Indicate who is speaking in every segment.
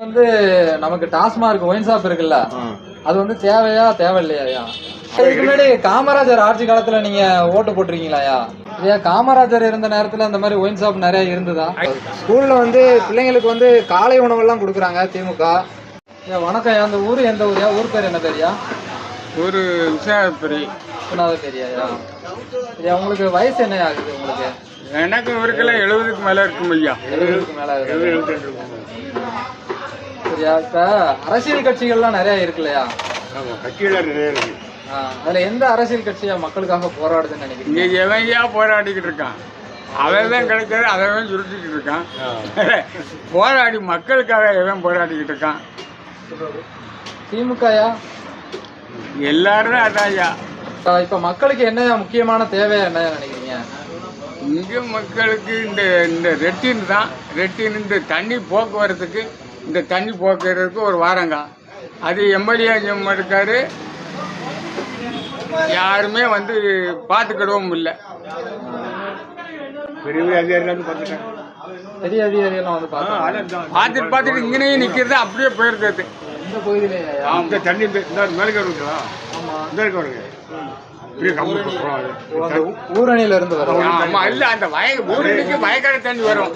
Speaker 1: வந்து நமக்கு TASMAC wine shop இருக்குல்ல அது வந்து தேவையா தேவையில்லையா அதுக்கு முன்னாடி காமராஜர் ஆட்சி காலத்துல நீங்க ஓட்டு போட்டிருக்கீங்களாயா? ஐயா காமராஜர் இருந்த நேரத்துல அந்த மாதிரி ஒயின் ஷாப் நிறைய இருந்ததா? ஸ்கூல்ல வந்து பிள்ளைங்களுக்கு வந்து காலை உணவெல்லாம் கொடுக்குறாங்க திமுக. ஐயா வணக்கம் ஐயா. அந்த ஊர் எந்த ஊர்யா ஊர் பேர் என்ன பேரியா
Speaker 2: ஒரு விசாரப்பரி
Speaker 1: பேரியாயா ஐயா உங்களுக்கு வயசு என்ன ஆகுது உங்களுக்கு?
Speaker 2: எனக்கு இவருக்கெல்லாம் எழுபதுக்கு மேல இருக்கும் ஐயா.
Speaker 1: எழுபதுக்கு மேல சரியா இப்ப அரசியல் கட்சிகள்லாம் நிறைய இருக்குல்லையா
Speaker 2: கட்சியில நிறைய இருக்கு.
Speaker 1: ஆ, அதுல எந்த அரசியல் கட்சியா மக்களுக்காக போராடுதுன்னு நினைக்கிறீங்க?
Speaker 2: இங்க எவன்யா போராடிக்கிட்டு இருக்கான்? அவன் தான் கிடைக்காது அவன் சுருட்டிக்கிட்டு இருக்கான். போராடி மக்களுக்காக எவன் போராடிக்கிட்டு இருக்கான்?
Speaker 1: திமுகயா
Speaker 2: எல்லாரும் அதான் ஐயா.
Speaker 1: இப்ப- இப்ப மக்களுக்கு என்ன முக்கியமான தேவை என்ன நினைக்கிறீங்க?
Speaker 2: இங்க மக்களுக்கு இந்த இந்த ரெட்டின் தான். ரெட்டின் இந்த தண்ணி போக்குவரத்துக்கு இந்த தண்ணி போக்குறதுக்கு ஒரு வாரங்க. அது எம்எல்ஏ இருக்காரு. யாருமே வந்து பார்த்துக்கிடவும் இல்லை. பெரிய அதிகாரிகள் பார்த்துட்டாங்க.
Speaker 1: பெரிய அதிகாரிகள் வந்து
Speaker 2: பார்த்துட்டு பார்த்துட்டு இங்கேயே நிற்கிறது அப்படியே
Speaker 1: இந்த பகுதியிலேயா
Speaker 2: இந்த தண்ணி இந்த மேலே
Speaker 1: ஊரணியில இருந்து வரும்.
Speaker 2: ஆமா இல்ல அந்த வய ஊருக்கு வயக்காடு தண்ணி வரும்.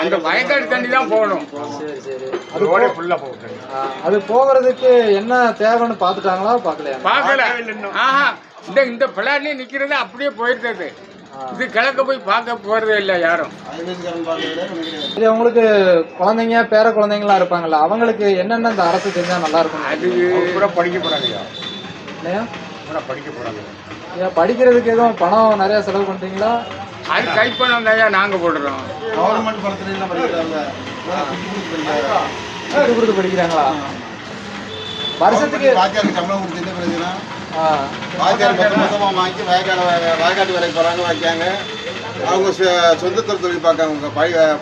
Speaker 2: அந்த வயக்காடு தண்ணி தான் போகணும்.
Speaker 1: சரி சரி.
Speaker 2: அது ஓட ஃபுல்லா போகும்
Speaker 1: ஆ, அது போகிறதுக்கு என்ன தேவைன்னு பார்த்துட்டாங்களா பார்க்கலையா?
Speaker 2: பார்க்கல. ஆஹா இந்த இந்த பிள்ளாட்லயே நிக்கிறது அப்படியே போயிருந்தது இது கிழக்க போய் பார்க்க போறதே இல்ல யாரும்.
Speaker 1: சரி உங்களுக்கு குழந்தைங்க பேர குழந்தைங்களாம் இருப்பாங்கல்ல அவங்களுக்கு என்னென்ன இந்த அரசு தெரிஞ்சா நல்லா இருக்கும்
Speaker 2: அது கூட படிக்க போறாங்க
Speaker 1: இல்லையா?
Speaker 2: படிக்க போறாங்க.
Speaker 1: ஐயா படிக்கிறதுக்கு எதுவும் பணம் நிறைய செலவு பண்றீங்களா?
Speaker 2: அது கைப்பணம் தான் நாங்க போடுறோம்.
Speaker 3: கவர்மெண்ட் படத்துல படிக்கிறாங்க?
Speaker 1: கொடுத்து படிக்கிறாங்களா? வருஷத்துக்கு
Speaker 3: வாத்தியாருக்கு சம்பளம் கொடுத்து என்ன பிரச்சனை?
Speaker 1: ஆ,
Speaker 3: வாத்தியார் மொத்த மொத்தமா வாங்கி வயக்காடு வயக்காட்டு வேலைக்கு போறாங்க வைக்காங்க அவங்க சொ- சொந்த தொழில் பார்க்காங்க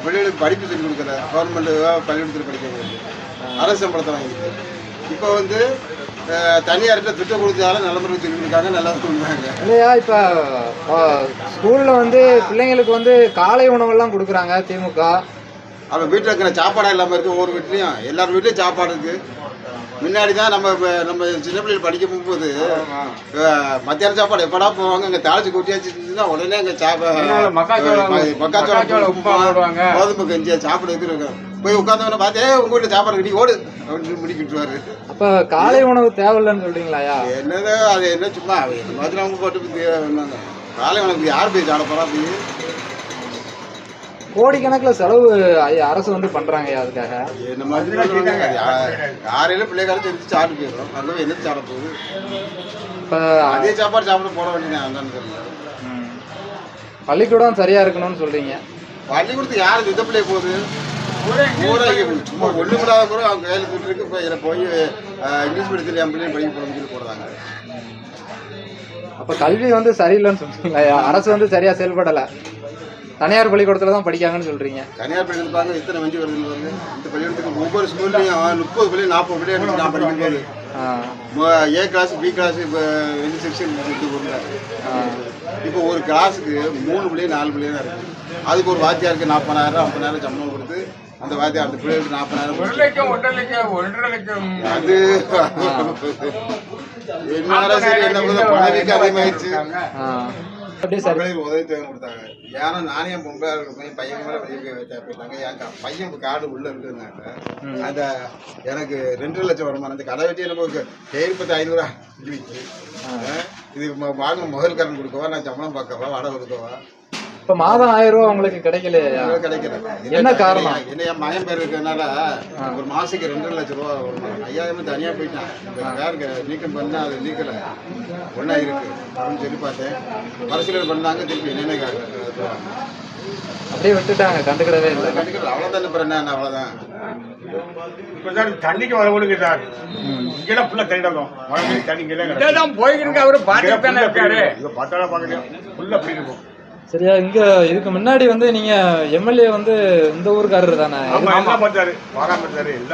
Speaker 3: பிள்ளைகளுக்கு படிப்பு சொல்லி கொடுக்கல. கவர்மெண்ட் பள்ளிக்கூடத்தில் படிக்கிறவங்களுக்கு அரசு சம்பளத்தை வாங்கிட்டு இப்போ வந்து தனியார்கிட்ட திட்டம் கொடுத்தாலும் நல்ல முறையில் இருக்காங்க நல்லா
Speaker 1: இல்லையா இப்ப ஸ்கூல்ல வந்து பிள்ளைங்களுக்கு வந்து காலை உணவெல்லாம் கொடுக்குறாங்க திமுக.
Speaker 3: அவன் வீட்டில் இருக்கிற சாப்பாடா இல்லாமல் இருக்கு ஒவ்வொரு வீட்லையும் எல்லார் வீட்லையும் சாப்பாடு இருக்கு. முன்னாடி தான் நம்ம நம்ம சின்ன பிள்ளைகள் படிக்க போகும்போது மத்தியான சாப்பாடு எப்படா போவாங்க? அங்கே தாளிச்சு கொட்டியாச்சு இருந்துச்சுன்னா உடனே அங்கே
Speaker 2: மக்காச்சோளம், மக்காச்சோளம்.
Speaker 3: கோதுமை கஞ்சியா சாப்பிட இருக்கோம் போய் உட்காந்தவன பார்த்தே உங்க வீட்டில் சாப்பாடு கட்டி ஓடு அப்படின்னு முடிக்கிட்டுருவாரு
Speaker 1: அப்ப காலை உணவு தேவையில்லைன்னு சொல்றீங்களாயா
Speaker 3: என்னதோ அது என்ன சும்மா மாதிரி அவங்க போட்டு காலை உனக்கு யார் போய் சாட போறா போய்
Speaker 1: கோடிக்கணக்கில் செலவு அரசு வந்து பண்றாங்கய்யா அதுக்காக.
Speaker 3: என்ன மாதிரி காலையில பிள்ளைக்காரத்து எடுத்து சாப்பிட்டு போயிடும் அங்கே என்ன சாப்பிட போகுது?
Speaker 1: இப்ப
Speaker 3: அதே சாப்பாடு சாப்பிட போட வேண்டியது அந்த
Speaker 1: பள்ளிக்கூடம் சரியா இருக்கணும்னு சொல்றீங்க.
Speaker 3: பள்ளிக்கூடத்துக்கு யார் இந்த பிள்ளை போகுது? சும்மா ஒண்ணு இல்லாத கூட அவங்க கையில் கூட்டிருக்கு இப்போ இதில் போய் இங்கிலீஷ் மீடியத்தில் என் பிள்ளைங்க படிக்க போகணும்னு சொல்லி போடுறாங்க.
Speaker 1: அப்ப கல்வி வந்து சரியில்லைன்னு சொல்றீங்களா அரசு வந்து சரியா செயல்படல. தனியார் பள்ளிக்கூடத்துல தான் படிக்காங்கன்னு சொல்றீங்க.
Speaker 3: தனியார் பள்ளியில் பாருங்க எத்தனை வண்டி வருதுன்னு பாருங்க. இந்த பள்ளிக்கூடத்துக்கு ஒவ்வொரு ஸ்கூல்லையும் முப்பது பிள்ளை நாற்பது பிள்ளை நான் படிக்கும்போது ஏ கிளாஸ் பி கிளாஸ் இப்போ ரெண்டு செக்ஷன். இப்போ ஒரு கிளாஸுக்கு மூணு பிள்ளை நாலு பிள்ளை தான் இருக்கு. அதுக்கு ஒரு வாத்தியாருக்கு நாற்பதாயிரம் ஐம்பதாயிரம் சம்பளம் கொடுத்து அந்த வாத்தியார் அந்த பிள்ளைகளுக்கு நாற்பதாயிரம்
Speaker 2: ஒரு லட்சம் ஒன்றரை லட்சம் ஒன்றரை லட்சம்.
Speaker 3: அது என்ன சரி என்ன பணவீக்கம் அதிகமாயிடுச்சு. மகளிர் உதவி தொகை கொடுத்தாங்க. ஏன்னா நானே என் பொம்பளை போய் பையன் மேலே வெளியே போய் போயிட்டாங்க என் பையன் கார்டு உள்ள இருக்குதுனாங்க அந்த எனக்கு ரெண்டு லட்சம் வருமானம் அந்த கடை வச்சு நமக்கு தேர் பத்து ஐநூறுரூவா இது வாங்க முதல் கடன் கொடுக்கவா நான் சம்பளம் பார்க்கவா வாடகை கொடுக்கவா?
Speaker 1: இப்ப மாதம் ஆயிரம் ரூபாய் உங்களுக்கு கிடைக்கலையா?
Speaker 3: இதெல்லாம் கிடைக்கல.
Speaker 1: என்ன காரணம்?
Speaker 3: என்ன என் மகன் பேர் இருக்கிறதுனால ஒரு மாசத்துக்கு ரெண்டு லட்சம் ரூபா வருமானம் ஐயாயிரம் தனியா போயிட்டான். பேருக்கு நீக்கம் பண்ணா அது நீக்கல. ஒன்றா இருக்கு. அப்படின்னு சொல்லி பார்த்தேன். பரிசீலனை பண்ணாங்க திருப்பி என்னென்ன
Speaker 1: அப்படியே விட்டுட்டாங்க கண்டுக்கிடவே இல்லை.
Speaker 3: கண்டிப்பாக அவ்வளோதான் அப்புறம் என்ன அவ்வளோதான்
Speaker 4: இப்பதான் தண்ணிக்கு வர விடுங்க சார். இங்கெல்லாம் ஃபுல்லா தண்ணிடாகும் மழை தண்ணி
Speaker 2: போய்கிட்டு அவரு பார்த்துட்டு தானே இருக்காரு.
Speaker 4: இங்க பார்த்தாலும் ஃபுல்லா அப்படி இருக்கும்
Speaker 1: சரியா இங்க இதுக்கு முன்னாடி வந்து நீங்க எம்எல்ஏ வந்து இந்த ஊருக்காரர் தானே?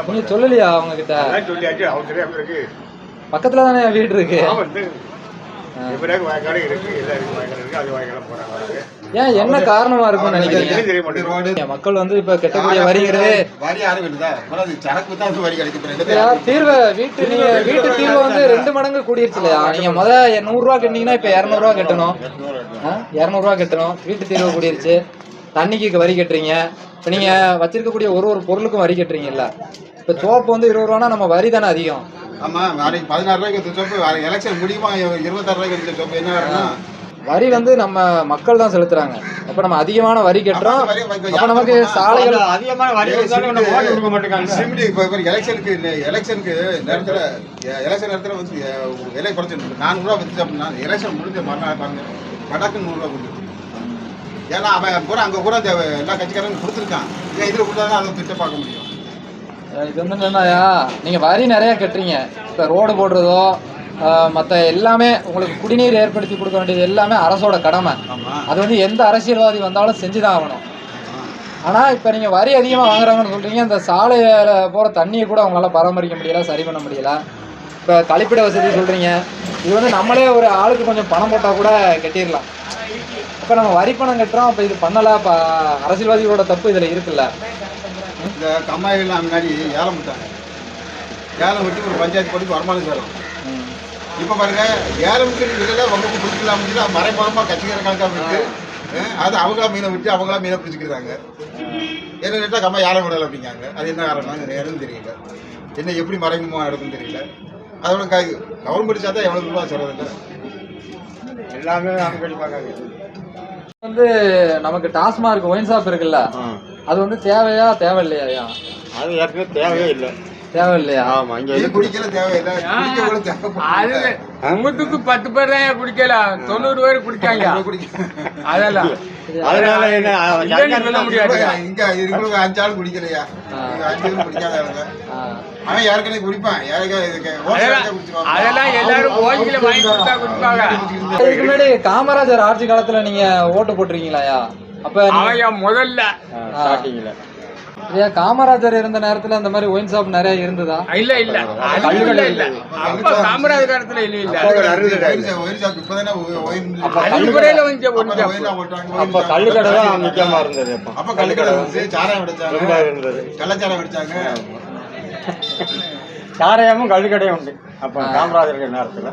Speaker 1: நீங்க சொல்லலையா அவங்க கிட்ட பக்கத்துல தானே வீடு இருக்கு.
Speaker 4: ஆமா இந்த
Speaker 1: ஆ.
Speaker 4: இவருக்கு வயக்காடு இருக்கு எல்லாருக்கும் வயக்காடு இருக்கு. அது வயக்காடு போறாங்க வராங்க.
Speaker 1: ஏன் என்ன காரணமா இருக்கும்னு நினைக்கிறீங்க? மக்கள் வந்து இப்ப கட்டக்கூடிய வரிங்கிறது
Speaker 3: வரி யாரும்
Speaker 1: தீர்வை வீட்டு நீங்க வீட்டு தீர்வு வந்து ரெண்டு மடங்கு கூடிருச்சு இல்லையா? நீங்க முத நூறு ரூபா கட்டினீங்கன்னா இப்ப இருநூறு ரூபா கட்டணும். இருநூறு ரூபா கட்டணும். வீட்டு தீர்வு கூடிருச்சு. தண்ணிக்கு வரி கட்டுறீங்க. இப்ப நீங்க வச்சிருக்கக்கூடிய ஒரு ஒரு பொருளுக்கும் வரி கட்டுறீங்கல்ல. இப்ப சோப்பு வந்து இருபது ரூபானா நம்ம வரி தானே அதிகம்.
Speaker 3: ஆமா நாளைக்கு பதினாறு ரூபாய்க்கு வித்த சோப்பு எலெக்ஷன் முடியுமா? இருபத்தாறு ரூபாய்க்கு வித்த சோப்பு என்ன வரும்னா
Speaker 1: வரி வந்து நம்ம மக்கள் தான் செலுத்துறாங்க. அப்ப நம்ம அதிகமான வரி கட்டுறோம். அப்ப நமக்கு சாலைகள்
Speaker 4: அதிகமான வரி கொடுக்க மாட்டேங்காங்க
Speaker 3: சிமெண்ட் இப்போ இப்போ எலெக்ஷனுக்கு எலெக்ஷனுக்கு நேரத்தில் எலெக்ஷன் நேரத்தில் வந்து விலை குறைச்சி நானூறுரூவா வித்துச்சு அப்படின்னா எலெக்ஷன் முடிஞ்ச மறுநாள் பாருங்க வடக்கு நூறுரூவா கொடுத்து ஏன்னா அவன் பூரா அங்கே பூரா இந்த எல்லா கட்சிக்காரங்க கொடுத்துருக்கான். ஏன் இதில் கொடுத்தா தான் அதை திட்டம் பார்க்க முடியும்?
Speaker 1: இது வந்து என்னன்னாயா நீங்க வரி நிறைய கட்டுறீங்க. இப்ப ரோடு போடுறதோ மத்த எல்லாமே உங்களுக்கு குடிநீர் ஏற்படுத்தி கொடுக்க வேண்டியது எல்லாமே அரசோட கடமை. அது வந்து எந்த அரசியல்வாதி வந்தாலும் செஞ்சுதான் ஆகணும். ஆனா இப்ப நீங்க வரி அதிகமா வாங்குறாங்கன்னு சொல்றீங்க இந்த சாலையில போற தண்ணியை கூட அவங்களால பராமரிக்க முடியல சரி பண்ண முடியல. இப்ப கழிப்பிட வசதி சொல்றீங்க. இது வந்து நம்மளே ஒரு ஆளுக்கு கொஞ்சம் பணம் போட்டா கூட கட்டிடலாம். இப்ப நம்ம வரி பணம் கட்டுறோம் அப்ப இது பண்ணல இப்ப அரசியல்வாதிகளோட தப்பு இதுல இருக்குல்ல.
Speaker 3: இந்த கம்மாய்கள்லாம் முன்னாடி ஏலம் விட்டாங்க. ஏலம் விட்டு ஒரு பஞ்சாயத்து படிக்கு வருமானம் சேரும் இப்போ பாருங்க ஏலம் விட்டு இல்லை உங்களுக்கு பிடிக்கலாம் சொல்லி மறைமுகமாக கட்சிக்கிற கணக்காக விட்டு அது அவங்களா மீனை விட்டு அவங்களா மீனை பிடிச்சிக்கிறாங்க. என்ன கேட்டால் கம்மா ஏலம் விடலை அப்படிங்காங்க. அது என்ன காரணம்? நேரம் தெரியல. என்ன எப்படி மறைமுகமாக நடக்குன்னு தெரியல. அதோட கவர்மெண்ட் சாத்தா எவ்வளோ ரூபா சொல்கிறதில்ல
Speaker 4: எல்லாமே அவங்க
Speaker 1: வந்து நமக்கு டாஸ்மார்க் ஒயின் ஷாப் இருக்குல்ல? அது வந்து தேவையா தேவையில்லையா
Speaker 4: அது ஏற்கனவே தேவையே இல்லை.
Speaker 1: தேவையில்லையா?
Speaker 4: ஆமா இங்க
Speaker 3: இது குடிக்கல தேவையில்லை
Speaker 2: நூத்துக்கு பத்து பேர் தான் குடிக்கலாம் தொண்ணூறு பேர் குடிக்காங்க.
Speaker 3: குடிக்க.
Speaker 2: அதெல்லாம்.
Speaker 4: அதனால என்ன
Speaker 2: சொல்ல முடியாது.
Speaker 3: இங்க இவங்களுக்கு அஞ்சு ஆள் குடிக்கலையா? அஞ்சு பேர் குடிக்காதவங்க
Speaker 1: ஆ.
Speaker 3: அவன் யாருக்கனே குடிப்பான்.
Speaker 2: அதெல்லாம் எல்லாரும் கோயில வாங்கி கொடுத்தா குடிப்பாங்க.
Speaker 1: இதுக்கு முன்னாடி காமராஜர் ஆட்சி காலத்துல நீங்க ஓட்டு போட்டிருக்கீங்களாயா? அப்ப
Speaker 2: அவன் முதல்ல.
Speaker 4: ஸ்டார்டிங்ல
Speaker 1: ஐயா, காமராஜர் இருந்த நேரத்துல இந்த மாதிரி ஒயின் ஷாப் நிறைய இருந்ததா?
Speaker 2: இல்ல இல்ல. இல்ல இல்ல. அப்ப காமராஜ் காலத்துல இல்ல. இல்ல.
Speaker 3: ஒயின் ஷாப் இப்பதானே ஒயின்
Speaker 2: வந்து
Speaker 3: ஒயின் ஷாப்
Speaker 4: அப்ப தான் முக்கியமா இருந்தது அப்ப.
Speaker 3: அப்ப கள்ளுக்கடை இருந்துச்சு சாராயம் அடிச்சாங்க.
Speaker 4: இருந்தது.
Speaker 3: கள்ளச்சாராயம் அடிச்சாங்க.
Speaker 4: சாராயமும் கள்ளுக்கடையும் உண்டு. அப்ப காமராஜர் நேரத்துல.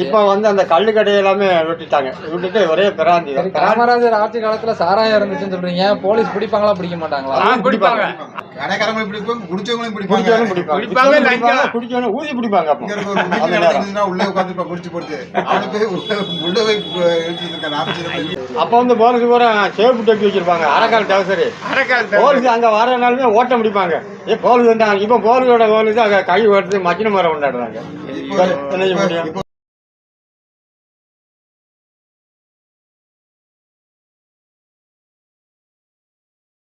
Speaker 4: இப்ப வந்து அந்த கள்ளுக்கடை எல்லாமே விட்டுட்டாங்க. விட்டுட்டு ஒரே பிராந்தி தான்.
Speaker 1: காமராஜர் ஆட்சி காலத்துல சாராயம் இருந்துச்சுன்னு சொல்றீங்க. போலீஸ் பிடிப்பாங்களா பிடிக்க மாட்டாங்களா
Speaker 2: ஆ, குடிப்பாங்க
Speaker 3: கடைக்காரங்களும் பிடிப்பாங்க குடிச்சவங்களும் பிடிப்பாங்க.
Speaker 4: பிடிப்பாங்க. ஊதி பிடிப்பாங்க அப்ப.
Speaker 3: உள்ளே உட்காந்து குடிச்சு போட்டு உள்ள போய்
Speaker 4: வந்து போலீஸ் பூரா சேப்பு டெப்பி வச்சிருப்பாங்க. அரைக்கால் டவுசரு போலீஸ் அங்க வரனாலுமே ஓட்ட முடிப்பாங்க ஏ போலீஸ் வந்தாங்க. இப்ப போலீஸோட போலீஸ் அங்க கை ஓட்டுறது மக்கின மரம் கொண்டாடுறாங்க.